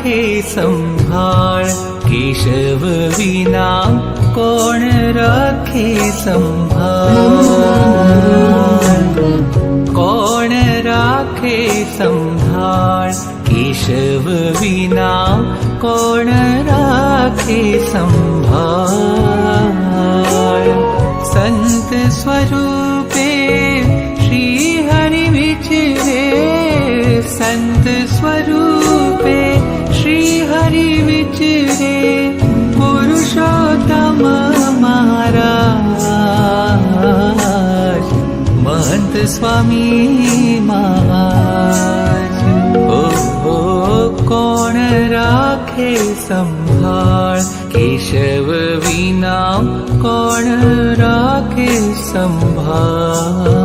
राखे संभाळ केशव विना कोण राखे संभाळ कोण राखे संभाळ केशव विना कोण राखे संभाळ संत स्वरूपे श्री हरि विचरे संत स्वरूपे स्वामी महाराज। ओ हो कोण राखे संभाळ? केशव विना कोण राखे संभाळ